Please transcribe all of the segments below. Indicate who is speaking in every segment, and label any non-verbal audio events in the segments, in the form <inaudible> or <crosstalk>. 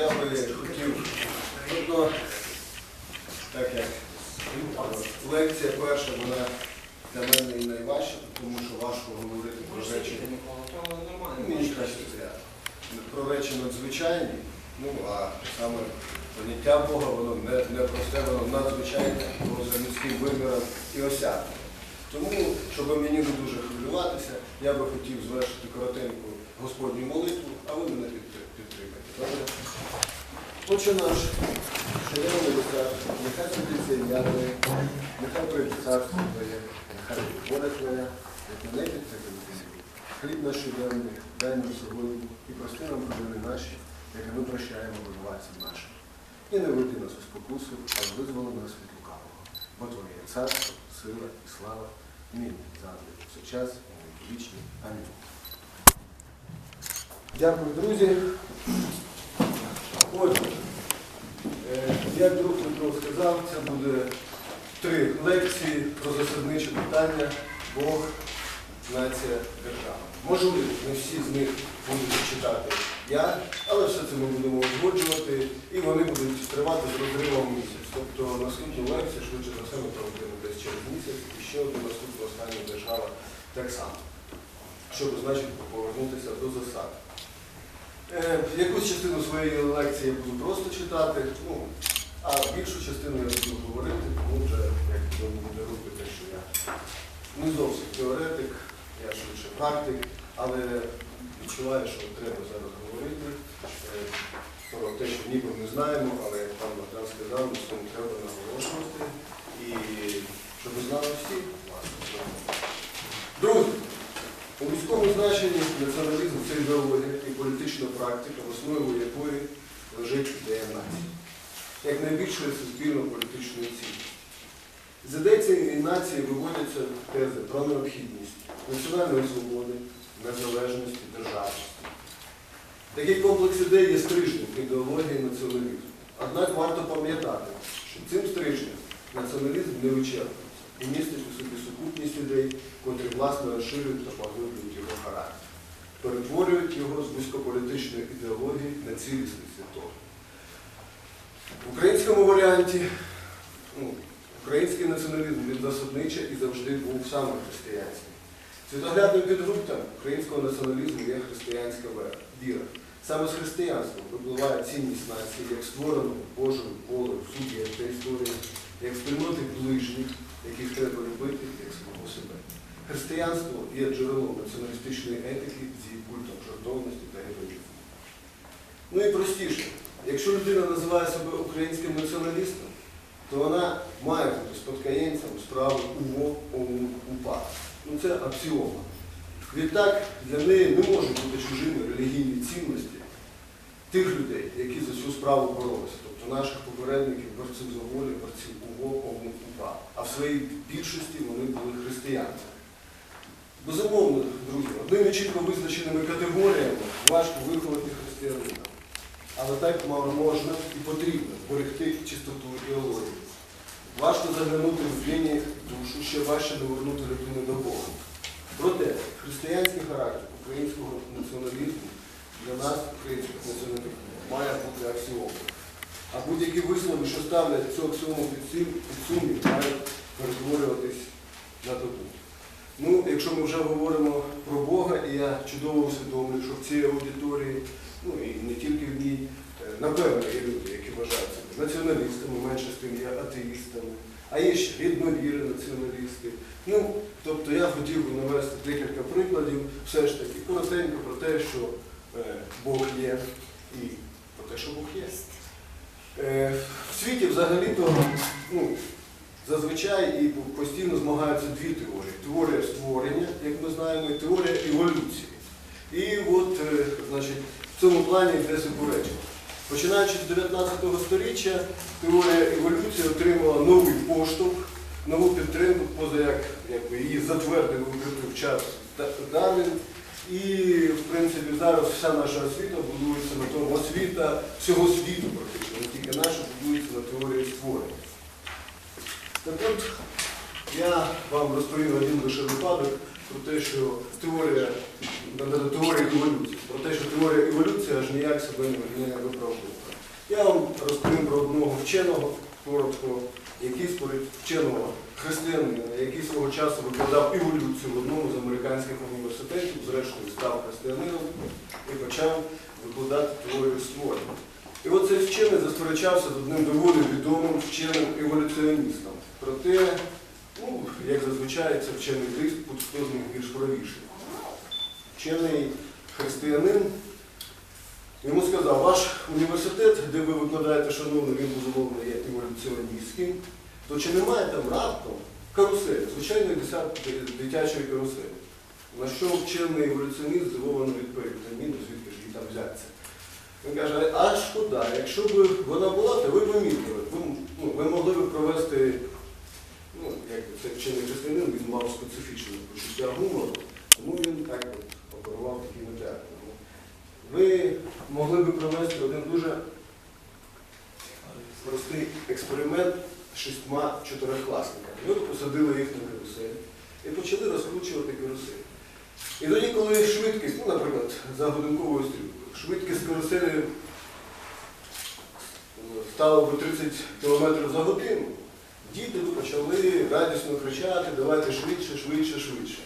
Speaker 1: Я би хотів, ну, так як лекція перша, вона для мене і найважча, тому що важко говорити про речі. Ну, Мені краще. Про речі надзвичайні, ну а саме поняття Бога, воно не, не просте, воно надзвичайне, поза людським виміром і осягне. Тому, щоб мені не дуже хвилюватися, я би хотів звершити коротеньку Господню молитву, а ви мене підтри- підтримаєте. Добре? Отче наш, що я молиться, нехай святиться ім'я Твоє, нехай прийде царство Твоє, нехай воля Твоя, як на небі, так і на. Хліб наш щоденний, дай нам сьогодні і прости нам провини наші, як і ми прощаємо винуватцям нашим. І не веди нас у спокусу, а визволи нас від лукавого. Бо Твоє є царство, сила і слава, нині, завжди, повсякчас і на віки вічні. Амінь. Дякую, друзі. Отже, як друг Петро сказав, це буде три лекції про засадниче питання Бог, нація, держава. Можливо, не всі з них будуть читати я, але все це ми будемо узгоджувати, і вони будуть тривати з розривом місяць. Тобто наступну лекцію, швидше за все, ми проведемо десь через місяць, і ще одну наступну останню держава так само, щоб, значить, повернутися до засад. Е, Якусь частину своєї лекції я буду просто читати, ну, а більшу частину я буду говорити, тому вже, як відомо, буде те, що я не зовсім теоретик, я швидше практик, але відчуваю, що треба зараз говорити е, про те, що ніби ми знаємо, але як пан Богдан сказав, на цьому треба наголошувати, і щоб знали всі, власне. Друзі, у військовому значенні націоналізм це ідеологія політична практика, в основі якої лежить ідея нації, як найбільшої суспільно-політичної цілі. З ідей цієї нації виводяться тези про необхідність національної свободи, незалежності, державності. Такий комплекс ідей є стрижнем ідеології націоналізму. Однак варто пам'ятати, що цим стрижнем націоналізм не вичерпується і містить у собі сукупність ідей, котрі власне розширюють та поглиблюють його характер, перетворюють його з вузькополітичної ідеології на цілісний світогляд. В українському варіанті ну, український націоналізм він засадничий і завжди був саме християнський. Світоглядним підґрунтям українського націоналізму є християнська віра. Саме з християнства випливає цінність нації як створеного Божою волею суб'єкта історії, як спільноти ближніх, яких треба любити як самого себе. Християнство є джерелом націоналістичної етики з її культом жертовності та героїзму. Ну і простіше, якщо людина називає себе українським націоналістом, то вона має бути спадкоємцем справи УВО ОУН УПА. Ну це аксіома. Відтак для неї не можуть бути чужими релігійні цінності тих людей, які за цю справу боролися, тобто наших попередників, борців за волю, борців УВО, ОУН УПА. А в своїй більшості вони були християнцями. Безумовно, друзі, одними чітко визначеними категоріями важко виховати християнина. Але так можна і потрібно берегти чистоту ідеології. Важко заглянути в гені душу, ще важче довернути людину до Бога. Проте християнський характер українського націоналізму для нас, українських націоналістів, має бути аксіомом. А будь-які висновки, що ставлять цю аксіому під сум- сумнів, мають перетворюватись на табу. Ну, якщо ми вже говоримо про Бога, і я чудово усвідомлюю, що в цій аудиторії, ну і не тільки в ній, е, напевно, є люди, які вважають себе націоналістами, менше з тим є атеїстами, а є ще рідновіри націоналісти. Ну, тобто я хотів би навести декілька прикладів, все ж таки, коротенько про те, що е, Бог є, і про те, що Бог є. Е, в світі взагалі-то ну, зазвичай і постійно змагаються дві теорії. Теорія створення, як ми знаємо, і теорія еволюції. І от, е, значить, в цьому плані йде суперечення. Починаючи з 19 століття, теорія еволюції отримала новий поштовх, нову підтримку, поза як якби, її затвердив у в час Дарвін. І, в принципі, зараз вся наша освіта будується на тому, освіта всього світу практично, не тільки наша, будується на теорії створення. Так от, я вам розповім один лише випадок, про те, що теорія, теорія еволюції, про те, що теорія еволюції аж ніяк себе не виправдовує. Я вам розповім про одного вченого, коротко, який вченого християнина, який свого часу викладав еволюцію в одному з американських університетів, зрештою став християнином і почав викладати теорію створення. І от цей вчений засперечався з одним доволі відомим вченим еволюціоністом. Проте, ну, як зазвичай, це вчений диспут, хто з. Вчений християнин йому сказав, ваш університет, де ви викладаєте, шановний, він безумовно є еволюціоністським, то чи немає там раптом карусель, звичайної дитячої каруселі? На що вчений еволюціоніст здивовано відповів, та ні, ну звідки ж її там взяться? Він каже, а шкода, якщо б вона була, то ви помітили, ви, ну, ви могли б провести, би вчений християнин, він мав специфічне почуття гумору, тому він так от оперував такими термінами. Ви могли б провести один дуже простий експеримент з шістьма чотирихкласниками. Ви посадили їх на карусель і почали розкручувати карусель. І тоді, коли швидкість, ну, наприклад, за годинковою стрілкою, швидкість каруселі е, стала до 30 км за годину, діти почали радісно кричати, давайте швидше, швидше, швидше.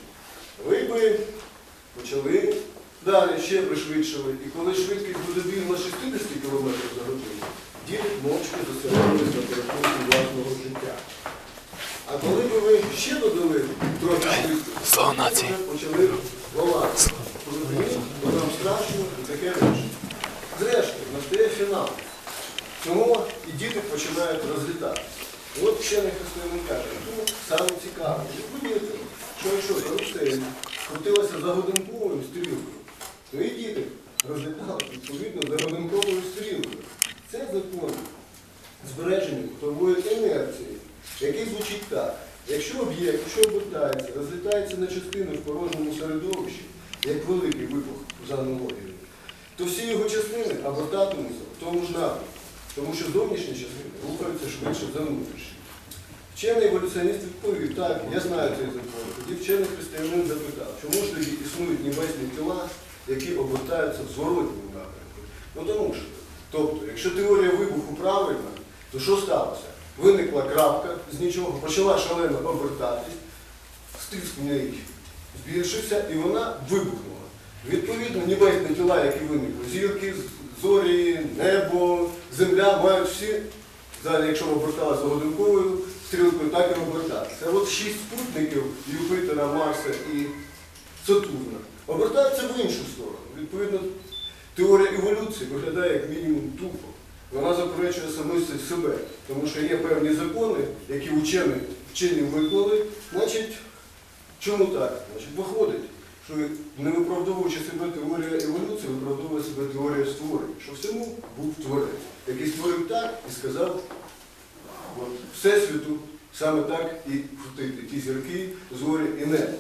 Speaker 1: Ви би почали далі ще пришвидшили. І коли швидкість буде бігла 60 км за годину, діти мовчки засягнулися на порятунку власного життя. А коли б ви ще додали трохи швидкості, почали волати. Розумієте? Бо нам страшно і таке інше. Зрештою, настає фінал. Тому і діти починають розлітати. Вчений християнин каже, ну, саме цікаво, ви помітили, що якщо карусель крутилася за годинковою стрілкою, то і діти розлітали відповідно за годинковою стрілкою. Це закон збереження кутової інерції, який звучить так. Якщо об'єкт, що обертається, розлітається на частини в порожньому середовищі, як великий вибух за аналогією, то всі його частини обертатимуться в тому ж напрямку, тому що зовнішні частини рухаються швидше за внутрішні. Вчений еволюціоніст відповів, так, я знаю цей закон. Тоді вчений християнин запитав, чому ж тоді існують небесні тіла, які обертаються в зворотньому напрямку? Ну тому що, тобто, якщо теорія вибуху правильна, то що сталося? Виникла крапка з нічого, почала шалено обертатись, стиск неї збільшився і вона вибухнула. Відповідно, небесні тіла, які виникли, зірки, зорі, небо, земля мають всі, взагалі, якщо оберталися за годинковою стрілкою, так і обертатися. От шість спутників Юпитера, Марса і Сатурна обертаються в іншу сторону. Відповідно, теорія еволюції виглядає як мінімум тупо. Вона заперечує саму себе, тому що є певні закони, які вчені, вчені виклали, значить, чому так? Значить, виходить, що не виправдовуючи себе теорія еволюції, виправдовує себе теорія створення, що всьому був творець, який створив так і сказав от, Всесвіту саме так і крутити ті зірки, зорі і небо.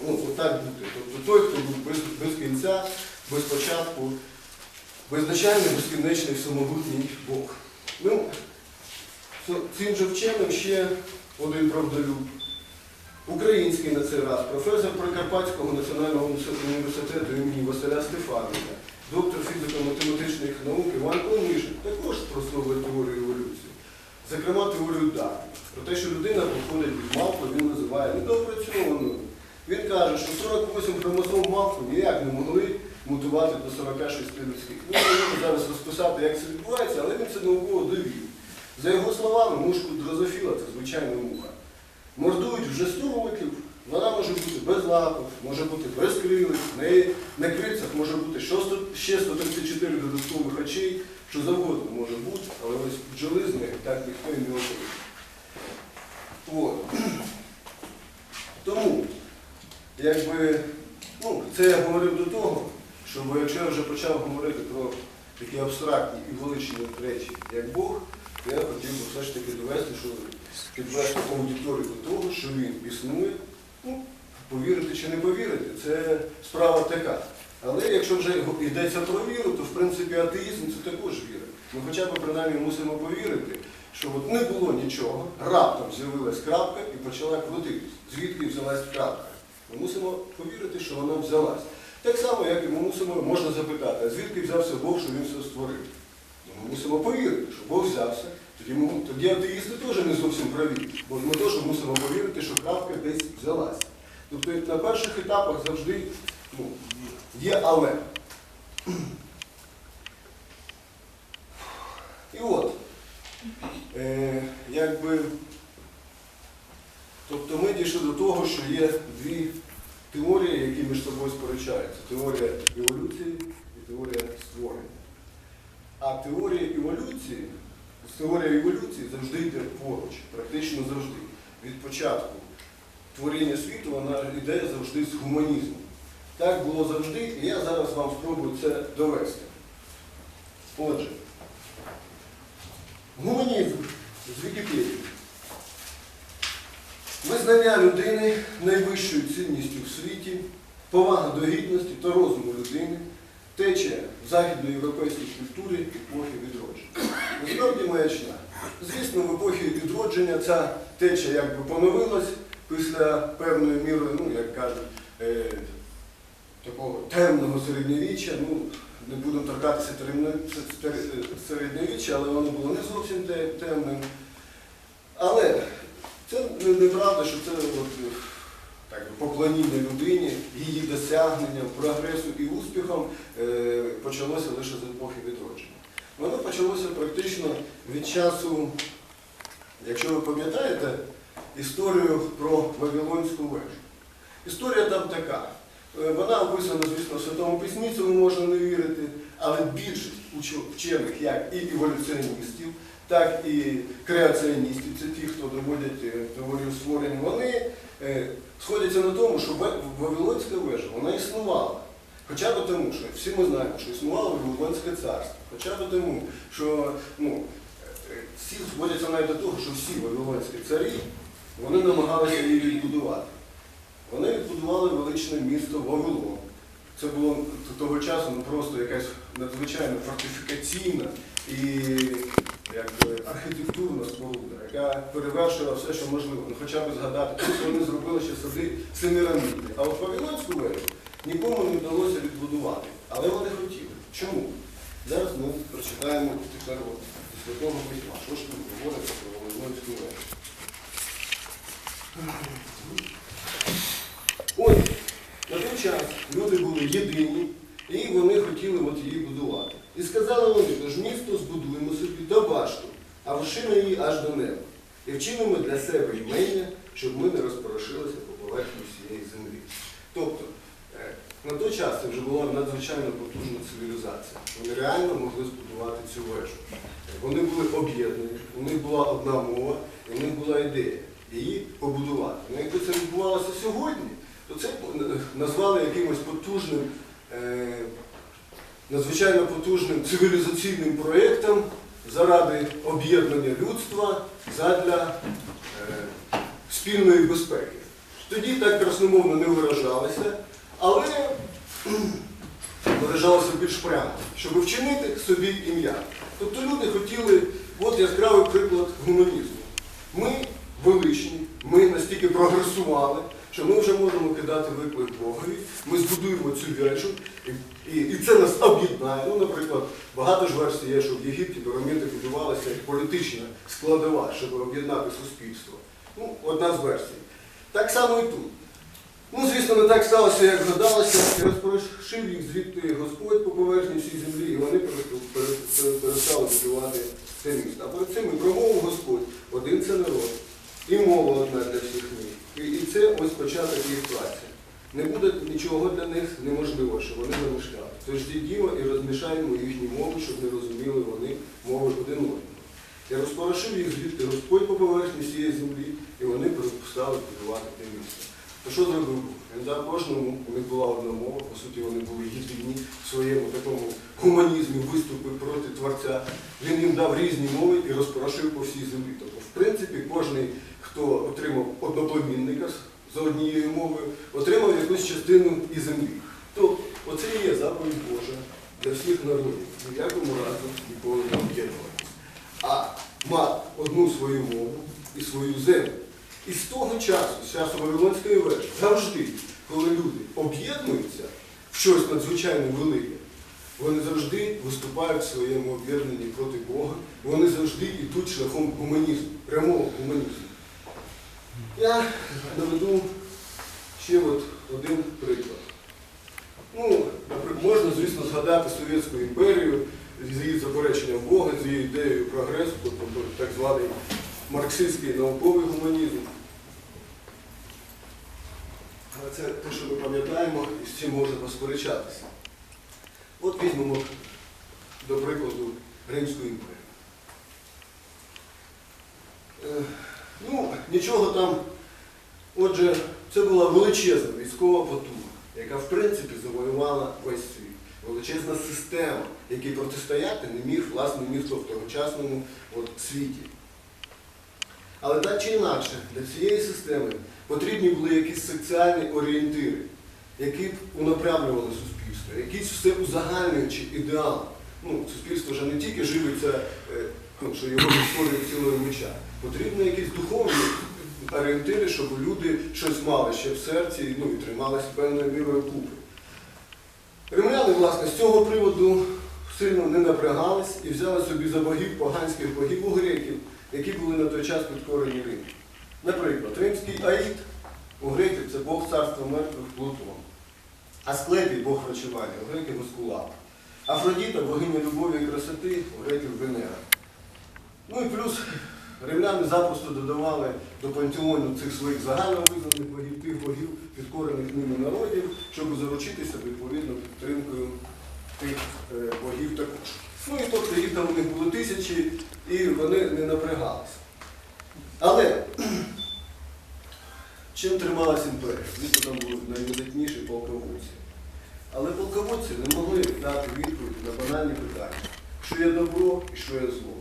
Speaker 1: Ну, отак бути. Тобто той, хто був без, без кінця, без початку, беззначальний, безкінечний самогутній Бог. Ну, цим же вченим ще один правдолюб. Український на цей раз, професор Прикарпатського національного університету імені Василя Стефаника, доктор фізико-математичних наук Іван Климишин також прословує теорію еволюції. Зокрема, теорію Дарвіна. Про те, що людина походить від мавпи, він називає недоопрацьованою. Він каже, що 48 хромосом мавпи ніяк не могли мутувати до 46 людських. Ну, не можу зараз розписати, як це відбувається, але він це науково довів. За його словами, мушку дрозофіла це звичайна муха. Мордують вже 100 років, вона може бути без лапок, може бути без крилиць, в неї на крильцях може бути ще 134 додаткових очей, що завгодно може бути, але ось бджоли з нею так ніхто і не отримає. От. Тому, якби, ну, це я говорив до того, що якщо я вже почав говорити про такі абстрактні і величні речі, як Бог, то я хотів би все ж таки довести, що підвести аудиторію до того, що він існує. Ну, повірити чи не повірити, це справа така. Але якщо вже йдеться про віру, то в принципі атеїзм це також віра. Ми хоча б принаймні мусимо повірити, що от не було нічого, раптом з'явилась крапка і почала крутитись. Звідки взялась крапка? Ми мусимо повірити, що вона взялась. Так само, як і ми мусимо, можна запитати, а звідки взявся Бог, що він все створив? Ну, Ми мусимо повірити, що Бог взявся. Тоді, ми, тоді атеїсти теж не зовсім праві, бо ми теж мусимо повірити, що крапка десь взялась. Тобто на перших етапах завжди ну, є але. І от, е, якби, тобто ми дійшли до того, що є дві теорії, які між собою сперечаються. Теорія еволюції і теорія створення. А теорія еволюції, теорія еволюції завжди йде поруч, практично завжди. Від початку творіння світу вона йде завжди з гуманізму. Так було завжди, і я зараз вам спробую це довести. Отже, гуманізм з Вікіпедії. Визнання людини найвищою цінністю в світі, повага до гідності та розуму людини, тече в західноєвропейській культурі епохи відродження. Насправді маячня. Звісно, в епохі відродження ця теча якби поновилась після певної міри, ну, як кажуть, е, такого темного середньовіччя. Ну, не будемо торкатися середньовіччя, але воно було не зовсім темним. Але це неправда, що це от, так, поклоніння людині, її досягненням, прогресу і успіхам е, почалося лише з епохи відродження. Воно почалося практично від часу, якщо ви пам'ятаєте, історію про Вавилонську вежу. Історія там така. Е, Вона описана, звісно, в Святому Письмі, цьому можна не вірити, але більшість вчених, як і еволюціоністів, так і креаціоністів, це ті, хто доводять е, теорію створення, вони е, сходяться на тому, що Ва- Вавилонська вежа вона існувала. Хоча б тому, що всі ми знаємо, що існувало Вавилонське царство. Хоча б тому, що ну, е, всі сходяться навіть до того, що всі вавилонські царі вони намагалися її відбудувати. Вони відбудували величне місто Вавилон. Це було того часу ну, просто якась надзвичайно фортифікаційна і якби, архітектурна споруда, яка перевершила все, що можливо. Ну, хоча б згадати, тут вони зробили ще сади Семираміди. А от Вавилонську вежу нікому не вдалося відбудувати. Але вони хотіли. Чому? Зараз ми прочитаємо тепер от, Святого Письма. Що ж тут говориться про Вавилонську вежу? От, на той час люди були єдині, і вони хотіли от її будувати. І сказали вони, тож місто збудуємо собі до башту, а вершина її аж до неба. І вчинимо для себе імення, щоб ми не розпорошилися по поверхні всієї землі. Тобто, е, на той час це вже була надзвичайно потужна цивілізація. Вони реально могли збудувати цю вежу. Вони були об'єднані, у них була одна мова, і у них була ідея її побудувати. Ну, якби це відбувалося сьогодні, то це назвали якимось потужним, е, надзвичайно потужним цивілізаційним проєктом заради об'єднання людства задля е, спільної безпеки. Тоді так красномовно не виражалися, але кхм, виражалися більш прямо, щоб вчинити собі ім'я. Тобто люди хотіли, от яскравий приклад гуманізму. Ми величні, ми настільки прогресували, що ми вже можемо кидати виклик Богові, ми збудуємо цю вежу, і, і це нас об'єднає. Ну, наприклад, багато ж версій є, що в Єгипті піраміди будувалися як політична складова, щоб об'єднати суспільство. Ну, одна з версій. Так само і тут. Ну, звісно, не так сталося, як гадалося, і розпорошив їх звідти Господь по поверхні всій землі, і вони пере- пере- пере- перестали будувати це місто. А перед цим і промовив Господь, один це народ, і мова одна для всіх них. І це ось початок їх праці. Не буде нічого для них неможливо, що вони замишляли. Тож дідімо і розмішаємо їхні мови, щоб не розуміли вони мови один одного. І розпорошив їх звідти Господь по поверхні всієї землі, і вони перестали будувати те місто. То що зробив Бог? Він дав кожному, у них була одна мова, по суті, вони були єдині в своєму такому гуманізмі, виступи проти Творця. Він їм дав різні мови і розпорошив по всій землі. Тобто, в принципі, кожен, хто отримав одноплемінника за однією мовою, отримав якусь частину і землі. Тобто, оце і є заповідь Божа для всіх народів. Ні в якому разу ніколи не об'єднуватися. А мати одну свою мову і свою землю. І з того часу, з часу Вавилонської вежі, завжди коли люди об'єднуються в щось надзвичайно велике, вони завжди виступають в своєму об'єднанні проти Бога, вони завжди йдуть шляхом гуманізму, прямого гуманізму. Я наведу ще от один приклад. Ну, можна, звісно, згадати Совєтську імперію з її запереченням Бога, з її ідеєю прогресу, тобто так званий марксистський науковий гуманізм. Але це те, що ми пам'ятаємо, і з цим можна посперечатися. От візьмемо, до прикладу, Римську імперію. Ну, нічого там. Отже, це була величезна військова потуга, яка в принципі завоювала весь світ. Величезна система, якій протистояти не міг власне ніхто в тогочасному от, світі. Але так чи інакше, для цієї системи потрібні були якісь соціальні орієнтири, які б унапрямлювали суспільство, якийсь все узагальнюючий ідеал. Ну, суспільство вже не тільки живиться, е, що його відтворює цілою меча. Потрібні якісь духовні орієнтири, щоб люди щось мали ще в серці ну, і трималися певною мірою купи. Римляни, власне, з цього приводу сильно не напрягались і взяли собі за богів поганських богів у греків, які були на той час підкорені Риму. Наприклад, римський Аїд у греків це Бог царства мертвих Плутон. Асклепій Бог врачування, у греків Ескулап. Афродіта богиня любові і красоти, у греків Венера. Ну і плюс римляни запросто додавали до пантеону цих своїх загальновизнаних богів, тих богів, підкорених ними народів, щоб заручитися відповідно підтримкою тих е, богів також. Ну і тобто їх там у них було тисячі, і вони не напрягалися. Але <clears throat> чим трималась імперія? Звісно, там були найвидатніші полководці. Але полководці не могли дати відповідь на банальні питання, що є добро і що є зло.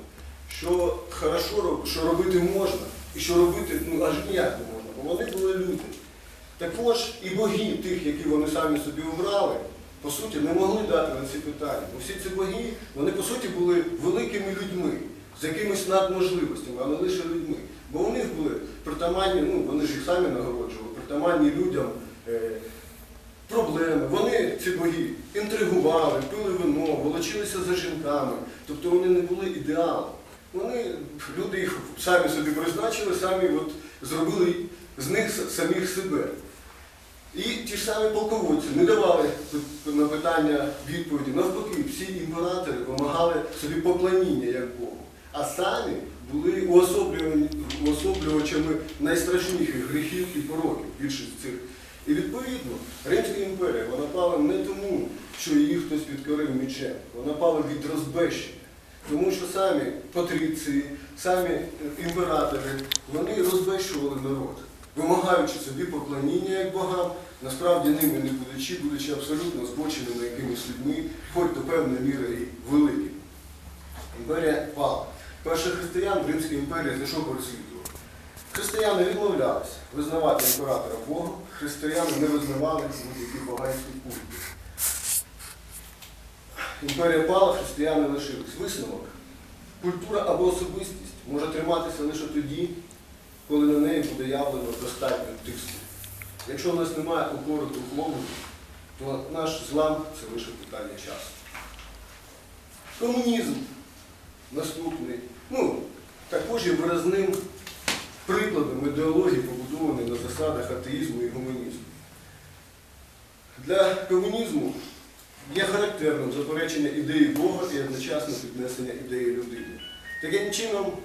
Speaker 1: Що хорошо, що робити можна, і що робити ну, аж ніяк не можна, бо вони були люди. Також і боги тих, які вони самі собі обрали, по суті, не могли дати на ці питання. Бо всі ці боги, вони по суті були великими людьми, з якимись надможливостями, а не лише людьми. Бо у них були притаманні, ну вони ж їх самі нагороджували, притаманні людям е, проблеми. Вони, ці боги, інтригували, пили вино, волочилися за жінками. Тобто вони не були ідеалом. Вони, люди їх самі собі призначили, самі от зробили з них самих себе. І ті ж самі полководці не давали на питання відповіді. Навпаки, всі імператори вимагали собі поклоніння як Богу. А самі були уособлювачами найстрашніших гріхів і пороків більшість цих. І відповідно, Римська імперія вона пала не тому, що її хтось підкорив мечем, вона пала від розбещення. Тому що самі патриції, самі імператори, вони розбещували народ, вимагаючи собі поклоніння як богам, насправді ними не будучи, будучи абсолютно збоченими якимись людьми, хоч до певної міри і великими. Імперія впала. Перших християн в Римській імперії знайшов переслідував. Християни відмовлялися визнавати імператора Богом, християни не визнавали будь-які поганські культи. Імперія пала, християни лишились. Висновок. Культура або особистість може триматися лише тоді, коли на неї буде явлено достатньо тиску. Якщо в нас немає опори духовної, то наш злам це лише питання часу. Комунізм наступний. Ну, також є виразним прикладом ідеології, побудованої на засадах атеїзму і гуманізму. Для комунізму є характерним заперечення ідеї Бога і одночасне піднесення ідеї людини. Таким чином,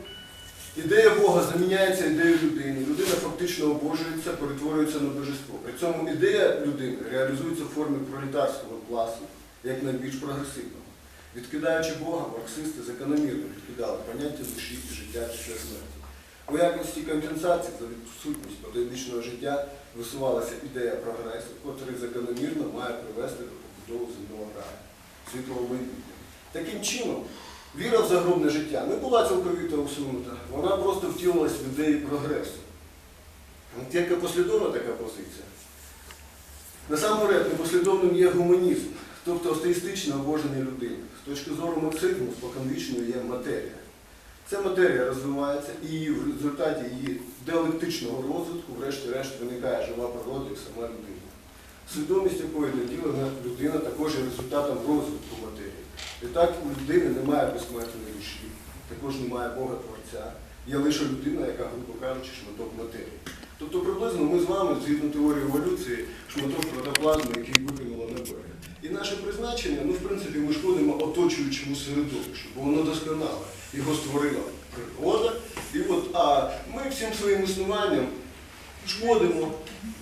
Speaker 1: ідея Бога заміняється ідеєю людини. Людина фактично обожується, перетворюється на божество. При цьому ідея людини реалізується в формі пролетарського класу, як найбільш прогресивного. Відкидаючи Бога, марксисти закономірно відкидали поняття душі і життя після смерті. У якості компенсації за відсутність потойбічного життя висувалася ідея прогресу, котрий закономірно має привести до земного раю, світлого майбутнього. Таким чином, віра в загробне життя не була цілковито усунута, вона просто втілилась в ідеї прогресу. Яка послідовна така позиція? Насамперед, непослідовним є гуманізм, тобто атеїстичне обоження людини. З точки зору марксизму, споконвічною є матерія. Ця матерія розвивається і в результаті її діалектичного розвитку, врешті-решт, виникає жива природа і сама людина. Свідомість якої наділена людина також є результатом розвитку матерії. І так у людини немає безсмертної душі, також немає Бога Творця. Є лише людина, яка, грубо кажучи, шматок матерії. Тобто приблизно ми з вами, згідно теорії еволюції, шматок протоплазми, який викинуло на берег. І наше призначення, ну, в принципі, ми шкодимо оточуючому середовищу, бо воно досконале. Його створила природа. І от, а ми всім своїм існуванням шкодимо.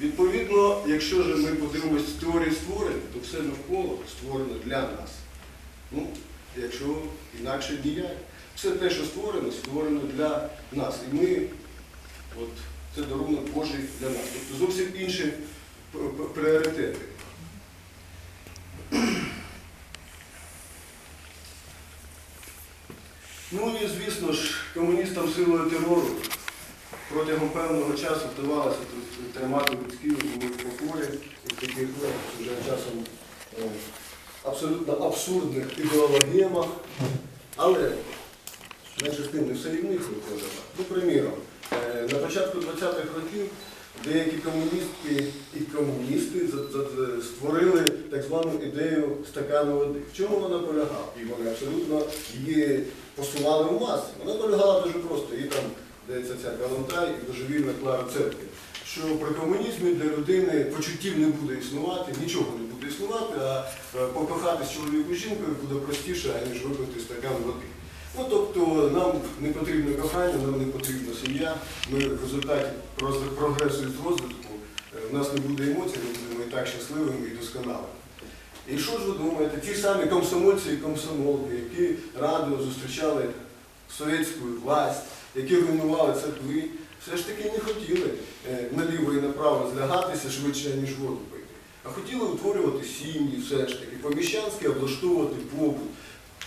Speaker 1: Відповідно, якщо ж ми подивимося з теорії створення, то все навколо створено для нас. Ну, якщо інакше ніяк. Все те, що створено, створено для нас. І ми, от, це дарунок Божий для нас. Тобто зовсім інші п- п- пріоритети. Ну і звісно ж, комуністам силою терору протягом певного часу вдавалося тримати людські в таких ну, вже часом е, абсолютно абсурдних ідеологемах. Але менше з тим не все і в них виходило. Ну, приміром, е, на початку 20-х років деякі комуністки і комуністи створили так звану ідею стакану води. В чому вона полягала? І вони абсолютно її посували в маси. Вона полягала дуже просто. І там дається ця калантай і божевільна клара церкви. Що при комунізмі для людини почуттів не буде існувати, нічого не буде існувати, а е, покохатись чоловіку з жінкою буде простіше, аніж випити стакан води. Ну, тобто нам не потрібно кохання, нам не потрібна сім'я. Ми в результаті прогресу і розвитку е, в нас не буде емоцій, ми будемо і так щасливими і досконалими. І що ж ви думаєте, ті самі комсомольці і комсомолки, які радо зустрічали совєтську власть, які руйнували церкви, все ж таки не хотіли е, наліво і направо злягатися швидше, ніж воду пити. А хотіли утворювати сім'ї, все ж таки, поміщанськи облаштовувати побут,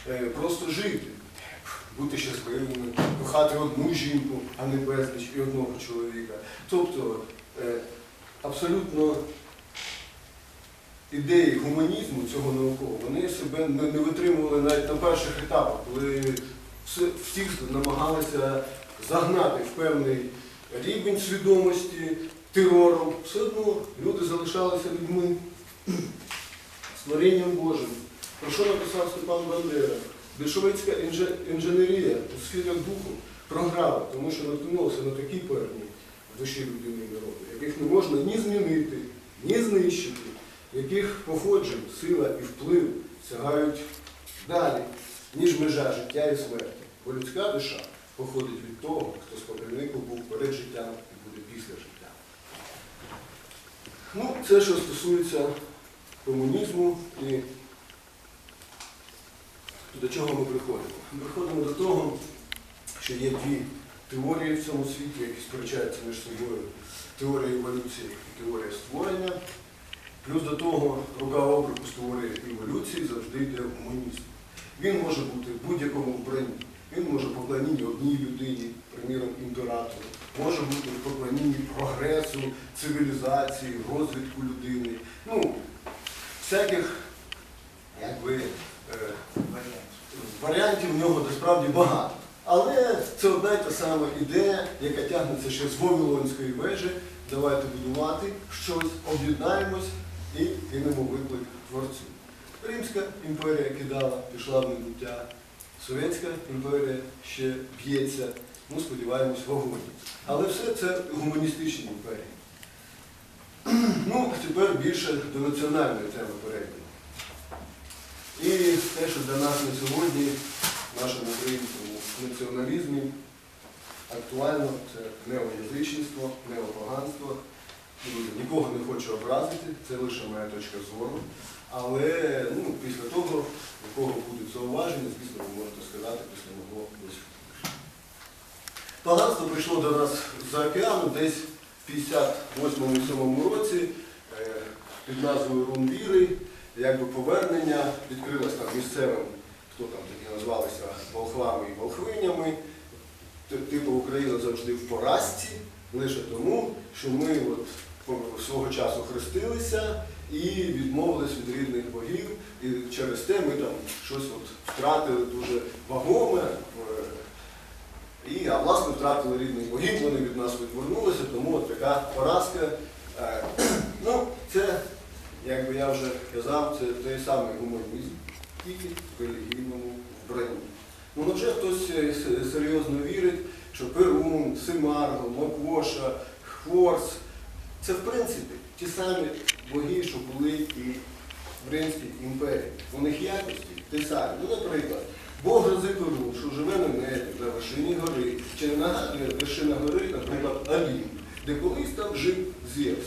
Speaker 1: е, просто жити, бути щасливими, кохати одну жінку, а не безліч і одного чоловіка. Тобто е, абсолютно ідеї гуманізму цього наукового, вони себе не, витримували навіть на перших етапах, коли все, всіх намагалися загнати в певний рівень свідомості терором, все одно люди залишалися людьми, створенням Божим. Про що написав Степан Бандера? Більшовицька інженерія у сферах духу програла, тому що наткнулася на такі певні в душі людини народу, яких не можна ні змінити, ні знищити, яких походжень, сила і вплив сягають далі, ніж межа життя і смерті. Бо людська душа походить від того, хто спокійнику був перед життям і буде після життя. Ну, це що стосується комунізму і до чого ми приходимо? Ми приходимо до того, що є дві теорії в цьому світі, які сперечаються між собою. Теорія еволюції і теорія створення. Плюс до того рука об руку з теорією еволюції завжди йде гуманізм. Він може бути в будь-якому вбранні. Він може в поклонінні одній людині, приміром імператору, може бути в поклонінні прогресу, цивілізації, розвитку людини. Ну, всяких, якби, е, варіантів в нього насправді багато. Але це одна й та сама ідея, яка тягнеться ще з Вавилонської вежі. Давайте будувати щось, об'єднаємось і кинемо виклик творцю. Римська імперія кидала, пішла в небуття. Совєтська імперія ще б'ється, ну, сподіваємось, в вагоні. Але все це гуманістичні імперії. Ну, тепер більше до національної теми перейдемо. І те, що для нас на сьогодні, в нашому українському націоналізмі, актуально, це неоязичництво, неопоганство. Нікого не хочу образити, це лише моя точка зору. Але ну, після того, у кого будуть зауваження, звісно, ви можете сказати після мого виступу. Поганство прийшло до нас з океану десь в 58-7 році е, під назвою Рунвіри, якби повернення відкрилось там місцевим, хто там такі назвалися волхвами і волхвинями. Типу Україна завжди в поразці, лише тому, що ми от свого часу хрестилися і відмовились від рідних богів, і через те ми там щось от втратили дуже вагоме. е, І, а власне втратили рідних богів, вони від нас відвернулися, тому от така поразка. Е, <clears throat> Ну, це як би я вже казав, це той самий гуманізм, тільки в релігійному вбранні. Ну, невже хтось е, серйозно вірить, що Перун, Симарго, Макоша, Хворс це в принципі ті самі боги, що були і в Римській імперії. У них якості ті самі. Ну, наприклад, Бог грози що живе на небі, на вершині гори, чи не нагадує вершина гори, наприклад, Алім, де колись там жив Зевс.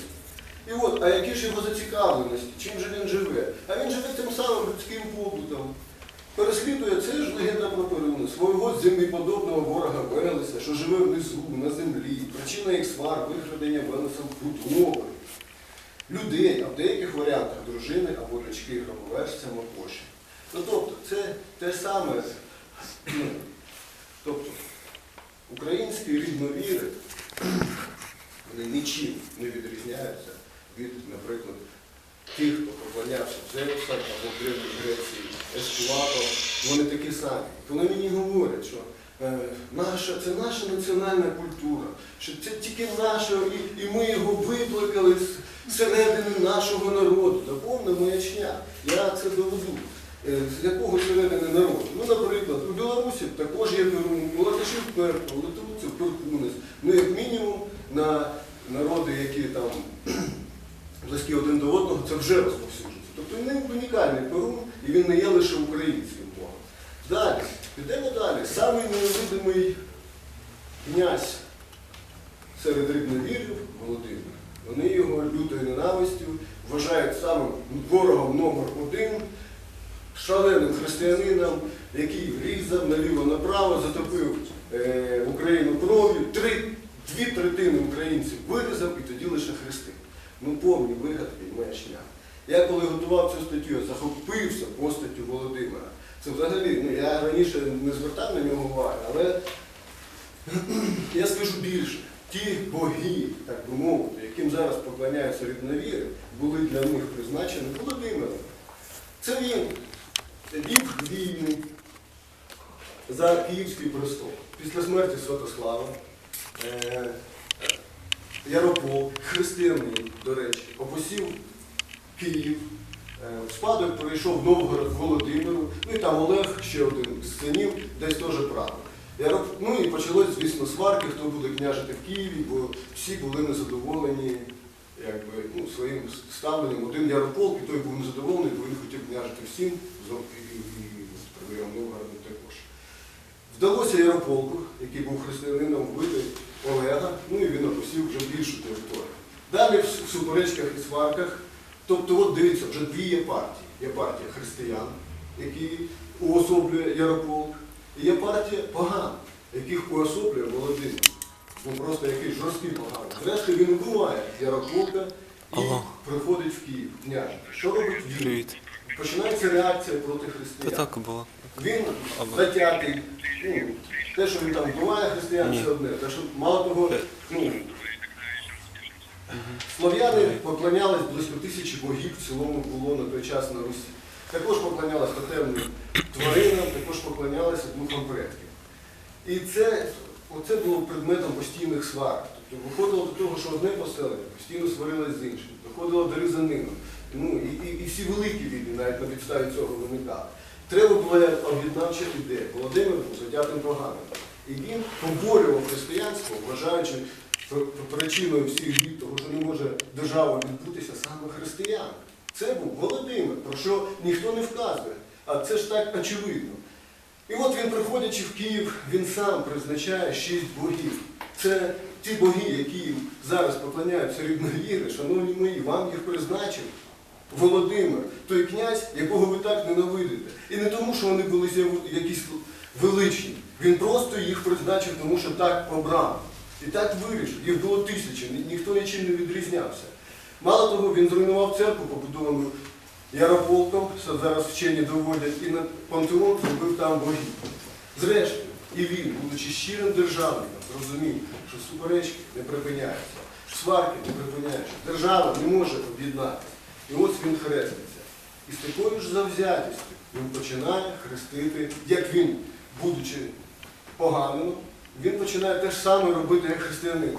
Speaker 1: І от, а які ж його зацікавленості, чим же він живе? А він живе тим самим людським побутом. Переслідує це ж легенда про Перуна, свого землеподобного ворога Велеса, що живе внизу, на землі, причина їх свар, викрадення Велесом худоби, людей, а в деяких варіантах дружини або дочки гробовержця Макоші. Ну, тобто, це те саме, ну, тобто, українські рідновіри, вони нічим не відрізняються від, наприклад, тих, хто поклонявся Зевса або в Греції Ескулапу, вони такі самі. Коли мені говорять, що наша, це наша національна культура, що це тільки наша, і, і ми його викликали з середини нашого народу. Та маячня. Я це доведу. Е, З якого середини народу? Ну, наприклад, у Білорусі також є Латишів Перко, у литовців Перкунес. Ну, як мінімум, на народи, які там <clears throat> близькі один до одного, це вже розповсюджується. Тобто він унікальний Перун, і він не є лише українським Богом. Далі, підемо далі. Самий невидимий князь серед рідновірів Володимир. Вони його лютою ненавистю вважають самим ворогом номер один, шаленим християнином, який різав наліво-направо, затопив е, Україну кров'ю, дві третини українців вирізав і тоді лише хрестив. Ну, повні вигадки і маячня. Я коли готував цю статтю, захопився постаттю Володимира. Це взагалі, ну я раніше не звертав на нього уваги, але <clears throat> я скажу більше. Ті боги, так би мовити, яким зараз поклоняються рідновіри, були для них призначені Володимиром. Це він вів війни за Київський престол. Після смерті Святослава е, Яропол, християнин, до речі, опосів Київ, в спадок перейшов Новгород Володимиру, ну і там Олег, ще один з синів, десь теж правив. Ну і почалось, звісно, сварки, хто буде княжити в Києві, бо всі були незадоволені якби, ну, своїм ставленням. Один Яропол, і той був незадоволений, бо він хотів княжити всім, і, з Привіром Новгородом також. Вдалося Ярополку, який був християнином, вбити Олега, ну і він опустив вже більшу територію. Далі в суперечках і сварках, тобто, от дивіться, вже дві є партії. Є партія християн, які уособлює Ярополк, і є партія поган, яких уособлює Володимир. Ну просто якийсь жорсткий поганий. Зрештою він убиває Ярополка і приходить в Київ, княжий. Що робить він? Починається реакція проти християн.
Speaker 2: так було.
Speaker 1: Він затятий. Ну, те, що він там вбиває християн, це одне. Те, що мало того,
Speaker 2: Е.
Speaker 1: ну, слов'яни поклонялись близько тисячі богів в цілому було на той час на Русі. Також поклонялись тотемним тваринам, також поклонялися духам предків. І це, оце було предметом постійних сварок. Тобто виходило до того, що одне поселення постійно сварилось з іншим, доходило до різанину. Ну, і, і, і всі великі війни навіть на підставі цього виникали. Треба була об'єднавча ідея. Володимир був затятим поганим. І він поборював християнство, вважаючи причиною всіх бід, того, що не може держава відбутися саме християн. Це був Володимир, про що ніхто не вказує. А це ж так очевидно. І от він, приходячи в Київ, він сам призначає шість богів. Це ті боги, які зараз поклоняються рідновіри, шановні мої, вам їх призначив Володимир, той князь, якого ви так ненавидите. І не тому, що вони були якісь величні. Він просто їх призначив, тому що так обрав. І так вирішив. Їх було тисячі, ніхто нічим не відрізнявся. Мало того, він зруйнував церкву, побудовану Ярополком, що зараз вчені доводять, і на пантеон зробив там богів. Зрештою, і він, будучи щирим державником, розумів, що суперечки не припиняються, сварки не припиняються. Держава не може об'єднатися. І ось він хреститься. І з такою ж завзятістю він починає хрестити, як він, будучи поганим, він починає те ж саме робити, як християнин.